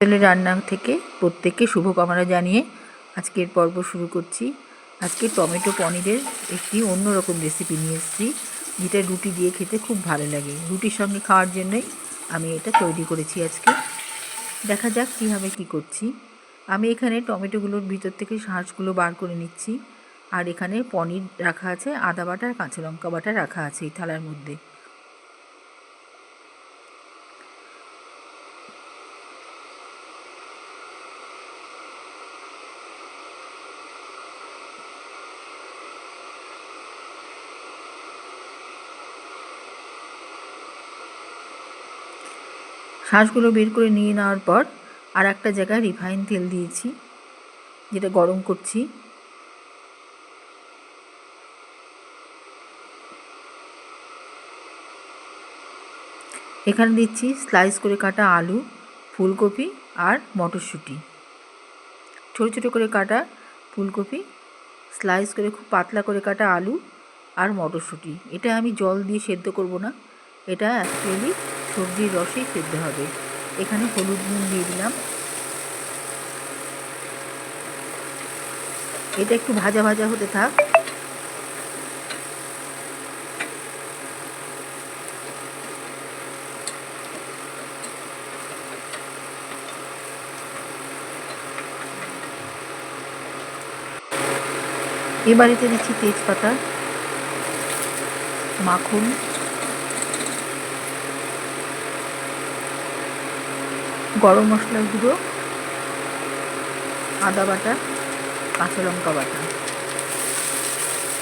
হোটেলের রান্না থেকে প্রত্যেককে শুভকামনা জানিয়ে আজকের পর্ব শুরু করছি। আজকে টমেটো পনিরের একটি অন্যরকম রেসিপি নিয়ে এসেছি, যেটা রুটি দিয়ে খেতে খুব ভালো লাগে। রুটির সঙ্গে খাওয়ার জন্যই আমি এটা তৈরি করেছি আজকে। দেখা যাক কীভাবে কি করছি। আমি এখানে টমেটোগুলোর ভিতর থেকে শাঁসগুলো বার করে নিচ্ছি। আর এখানে পনির রাখা আছে, আদা বাটা আর কাঁচা লঙ্কা বাটা রাখা আছে এই থালার মধ্যে। শাঁসগুলো বের করে নিয়ে নেওয়ার পর আর একটা জায়গায় রিফাইন তেল দিয়েছি, যেটা গরম করছি। এখানে দিচ্ছি স্লাইস করে কাটা আলু, ফুলকপি আর মটরশুঁটি। ছোটো ছোটো করে কাটা ফুলকপি, স্লাইস করে খুব পাতলা করে কাটা আলু আর মটরশুঁটি। এটা আমি জল দিয়ে সেদ্ধ করব না, এটা অ্যাকচুয়ালি সবজির রসেই সেদ্ধ হবে। এখানে হলুদ নুন দিয়ে দিলাম। এটা একটু ভাজা ভাজা হতে থাক। এ বাড়িতে দিচ্ছি তেজপাতা, মাখন গরম মশলার গুঁড়ো, আদা বাটা, কাঁচা লঙ্কা বাটা।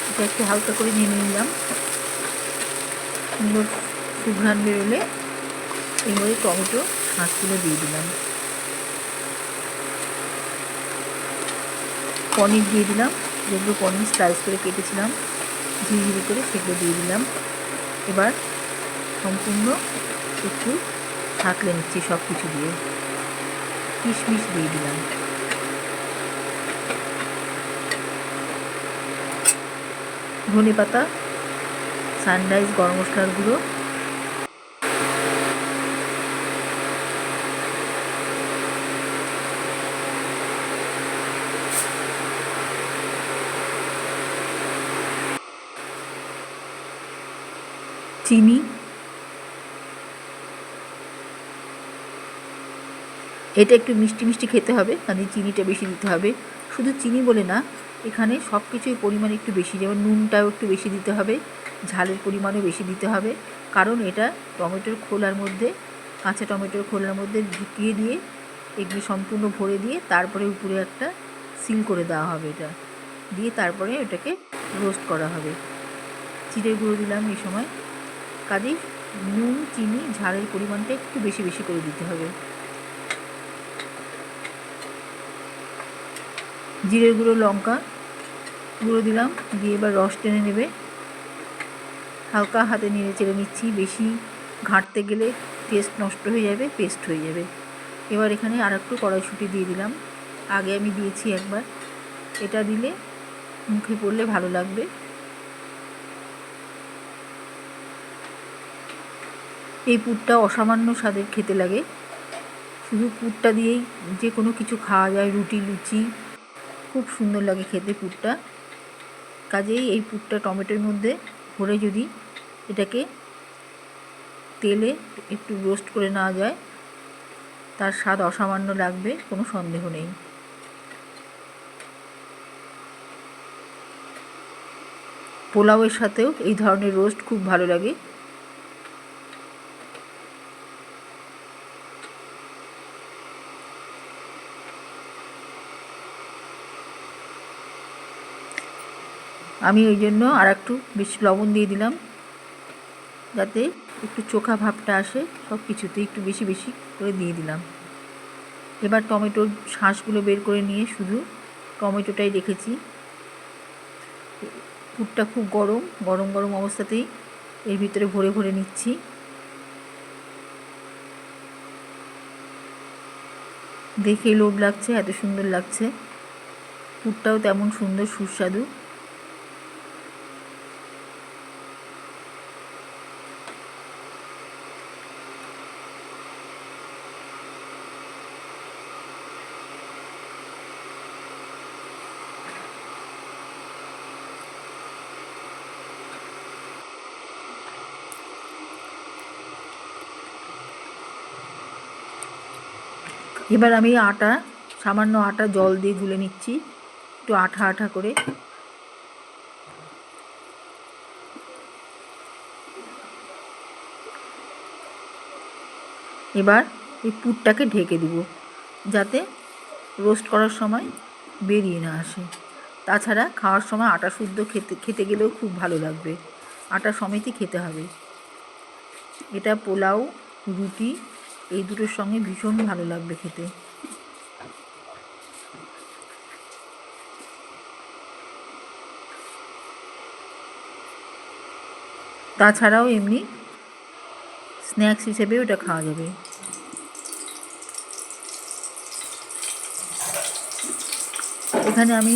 এটা একটু হালকা করে নিয়ে নিলাম। সুন্দর সুঘ্রাণ বেরোলে এবারে টমেটো শাঁসগুলো দিয়ে দিলাম। পনির দিয়ে দিলাম। যেগুলো পনির স্লাইস করে কেটেছিলাম, ঝিরিঝিরি করে সেগুলো দিয়ে দিলাম। এবার সম্পূর্ণ একটু থাকলে নিচ্ছি সব কিছু দিয়ে। কিশমিশ দিয়ে দিলাম। ধনে পাতা সানরাইজ গরম মশলার গুঁড়ো। চিনি। এটা একটু মিষ্টি মিষ্টি খেতে হবে মানে চিনিটা বেশি দিতে হবে। শুধু চিনি বলে না, এখানে সব কিছুই পরিমাণ একটু বেশি, যেমন নুনটাও একটু বেশি দিতে হবে, ঝালের পরিমাণও বেশি দিতে হবে। কারণ এটা টমেটোর খোলার মধ্যে, কাঁচা টমেটোর খোলার মধ্যে ঢুকিয়ে দিয়ে, এগুলি সম্পূর্ণ ভরে দিয়ে তারপরে উপরে একটা সিল করে দেওয়া হবে এটা। দিয়ে তারপরে এটাকে রোস্ট করা হবে। চিড়ে গুঁড়ো দিলাম এই সময়। কাজেই নুন, চিনি, ঝালের পরিমাণটা একটু বেশি বেশি করে দিতে হবে। জিরের গুঁড়ো লঙ্কা গুঁড়ো দিলাম, দিয়ে এবার রস টেনে নেবে। হালকা হাতে নেড়ে চেড়ে নিচ্ছি, বেশি ঘাঁটতে গেলে টেস্ট নষ্ট হয়ে যাবে পেস্ট হয়ে যাবে। এবার এখানে আর একটু কড়াইশুঁটি দিয়ে দিলাম। আগে আমি দিয়েছি একবার। এটা দিলে মুখে পড়লে ভালো লাগবে। এই পুরটা অসামান্য স্বাদের খেতে লাগে। শুধু পুরটা দিয়েই যে কোনো কিছু খাওয়া যায়, রুটি, লুচি খুব সুন্দর লাগে খেতে পুরটা। কাজেই এই পুরটা টমেটোর মধ্যে ভরে যদি এটাকে তেলে একটু রোস্ট করে নেওয়া যায়, তার স্বাদ অসামান্য লাগবে, কোনো সন্দেহ নেই। পোলাওয়ের সাথেও এই ধরনের রোস্ট খুব ভালো লাগে। আমি ওই জন্য আর একটু বেশি লবণ দিয়ে দিলাম, যাতে একটু চোখা ভাবটা আসে, সব কিছুতে একটু বেশি বেশি করে দিয়ে দিলাম। এবার টমেটোর শাঁসগুলো বের করে নিয়ে শুধু টমেটোটাই রেখেছি। পুরটা খুব গরম গরম গরম অবস্থাতেই এর ভিতরে ভরে ভরে নিচ্ছি। দেখে লোভ লাগছে, এত সুন্দর লাগছে। পুরটাও তেমন সুন্দর সুস্বাদু। এবার আমি আটা, সামান্য আটা, জল দিয়ে গুলে নিচ্ছি। একটু আঠা আঠা করে। এবার এই পুরটাকে ঢেকে দিব, যাতে রোস্ট করার সময় বেরিয়ে না আসে। তাছাড়া খাওয়ার সময় আটা শুদ্ধ খেতে খেতে গেলেও খুব ভালো লাগবে। আটা সমেতই খেতে হবে। এটা পোলাও, রুটি এই দুটোর সঙ্গে ভীষণ ভালো লাগবে খেতে। তাছাড়াও এমনি স্ন্যাক্স হিসেবেও ওটা খাওয়া যাবে। এখানে আমি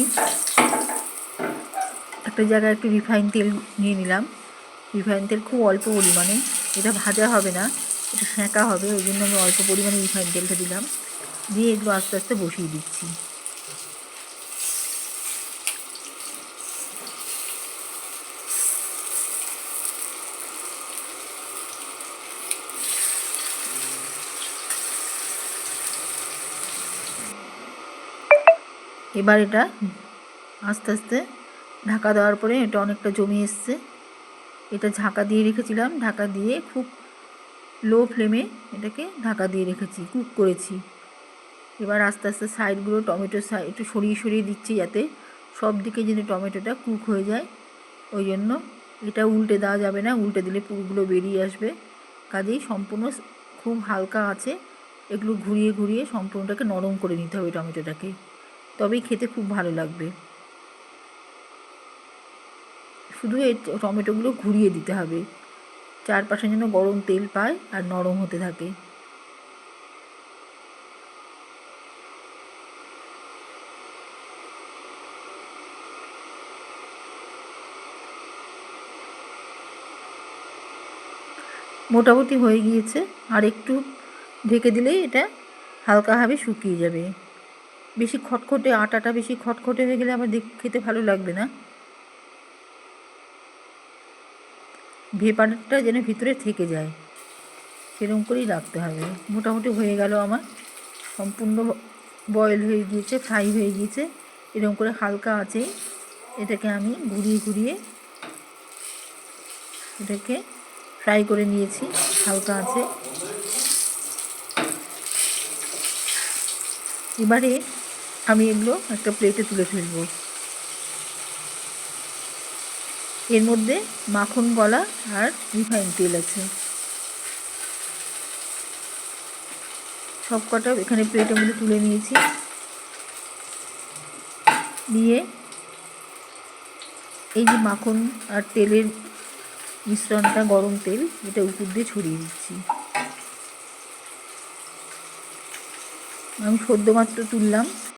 একটা জায়গায় একটু রিফাইন তেল নিয়ে নিলাম। রিফাইন তেল খুব অল্প পরিমাণে, এটা ভাজা হবে না। এটা সেঁকা হবে, ওই জন্য আমি অল্প পরিমাণে রিফাইন তেলটা দিলাম। দিয়ে এগুলো আস্তে আস্তে বসিয়ে দিচ্ছি। এবার এটা আস্তে আস্তে ঢাকা দেওয়ার পরে এটা অনেকটা জমে এসছে। এটা ঢাকা দিয়ে রেখেছিলাম। ঢাকা দিয়ে খুব লো ফ্লেমে এটাকে ঢাকা দিয়ে রেখেছি, কুক করেছি। এবার আস্তে আস্তে সাইডগুলো টমেটো সাইড একটু সরিয়ে সরিয়ে দিচ্ছি যাতে সব দিকে যেন টমেটোটা কুক হয়ে যায়। ওই জন্য এটা উল্টে দেওয়া যাবে না, উল্টে দিলে পুরগুলো বেরিয়ে আসবে। কাজেই সম্পূর্ণ খুব হালকা আছে। এগুলো ঘুরিয়ে ঘুরিয়ে সম্পূর্ণটাকে নরম করে নিতে হবে টমেটোটাকে। তবেই খেতে খুব ভালো লাগবে। শুধু এই টমেটোগুলো ঘুরিয়ে দিতে হবে। চারপাশে যেন গরম তেল পায় আর নরম হতে থাকে। মোটামুটি হয়ে গিয়েছে। আর একটু ঢেকে দিলেই এটা হালকাভাবে শুকিয়ে যাবে। বেশি খটখটে, আটাটা বেশি খটখটে হয়ে গেলে আমার দেখ, খেতে ভালো লাগবে না। ভেপারটা যেন ভিতরে থেকে যায়। সেরকম করেই রাখতে হবে। মোটামুটি হয়ে গেল আমার। সম্পূর্ণ বয়েল হয়ে গিয়েছে ফ্রাই হয়ে গিয়েছে। এরকম করে হালকা আছে এটাকে আমি ঘুরিয়ে ঘুরিয়ে এটাকে ফ্রাই করে নিয়েছি হালকা আছে এবারে আমি এগুলো একটা প্লেটে তুলে ফেলব। এর মধ্যে মাখন গলা আর রিফাইন তেল আছে। সব কটা এখানে প্লেটের মধ্যে তুলে নিয়েছি। নিয়ে এই যে মাখন আর তেলের মিশ্রণটা, গরম তেল, এটা উপর দিয়ে ছড়িয়ে দিচ্ছি। আমি সদ্য মাত্র তুললাম।